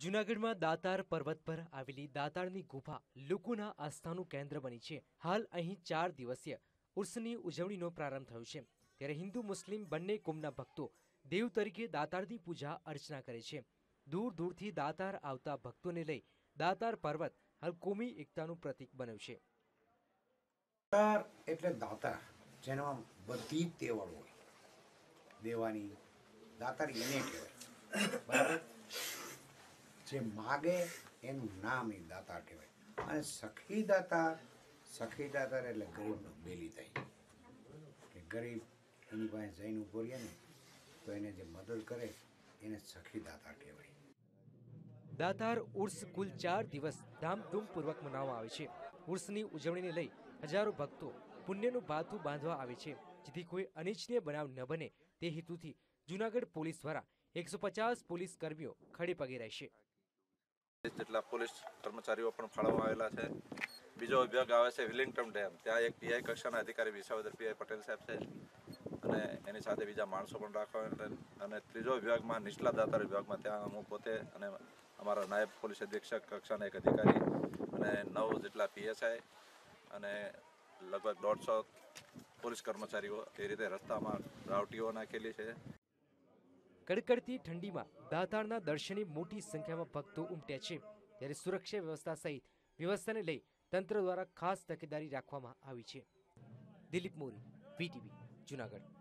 જૂનાગઢમાં દાતાર પર્વત પર આવેલી દાતારની ગુફા લોકોના આસ્થાનું કેન્દ્ર બની છે. હાલ અહીં ચાર દિવસીય ઉર્સની ઉજવણીનો પ્રારંભ થયો છે. ત્યારે હિન્દુ મુસ્લિમ બંને કોમના ભક્તો દેવ તરીકે દાતારની પૂજા અર્ચના કરે છે. દૂર દૂરથી દાતાર આવતા ભક્તોને લઈ દાતાર પર્વત હાલ કોમી એકતાનું પ્રતીક બન્યું છે. દાતાર એટલે દાતાર જેનામાં બધી જ હોય. દેવાની દાતાર એને કહેવાય. બરાબર? જે માગે એનું નામ એ દાતા કહેવાય. અને સખી દાતા સખી દાતા એટલે ગરીબનો બેલી થાય. કે ગરીબ એની પાસે જઈને ઊભો રહીએ ને, તો એને જે મદદ કરે, એને સખી દાતા કહેવાય. દાતાર ઉર્સ કુલ ચાર દિવસ ધામધૂમપૂર્વક મનાવવામાં આવે છે. ઉર્સની ઉજવણીને લઈ હજારો ભક્તો પુણ્યનું ભાથું બાંધવા આવે છે. જેથી કોઈ અનિચ્છનીય બનાવ ન બને તે હેતુથી જૂનાગઢ પોલીસ દ્વારા એકસો પચાસ પોલીસ કર્મીઓ ખડે પગે રહેશે. જેટલા પોલીસ કર્મચારીઓ પણ ફાળવવામાં આવેલા છે. બીજો વિભાગ આવે છે વિલિંગટન ડેમ. ત્યાં એક પીઆઈ કક્ષાના અધિકારી વિસાવદર પીઆઈ પટેલ સાહેબ છે. અને એની સાથે બીજા માણસો પણ રાખવા અને ત્રીજો વિભાગમાં નીચલા દાતાર વિભાગમાં ત્યાં હું પોતે અને અમારા નાયબ પોલીસ અધિક્ષક કક્ષાના એક અધિકારી અને નવ જેટલા પીએસઆઈ અને લગભગ દોઢસો પોલીસ કર્મચારીઓ એ રીતે રસ્તામાં રાવટીઓ નાખેલી છે. કડકડતી ઠંડીમાં દાતાળના દર્શને મોટી સંખ્યામાં ભક્તો ઉમટ્યા છે. ત્યારે સુરક્ષા વ્યવસ્થા સહિત વ્યવસ્થાને લઈ તંત્ર દ્વારા ખાસ તકેદારી રાખવામાં આવી છે. દિલીપ મોરી, વીટીવી, જુનાગઢ.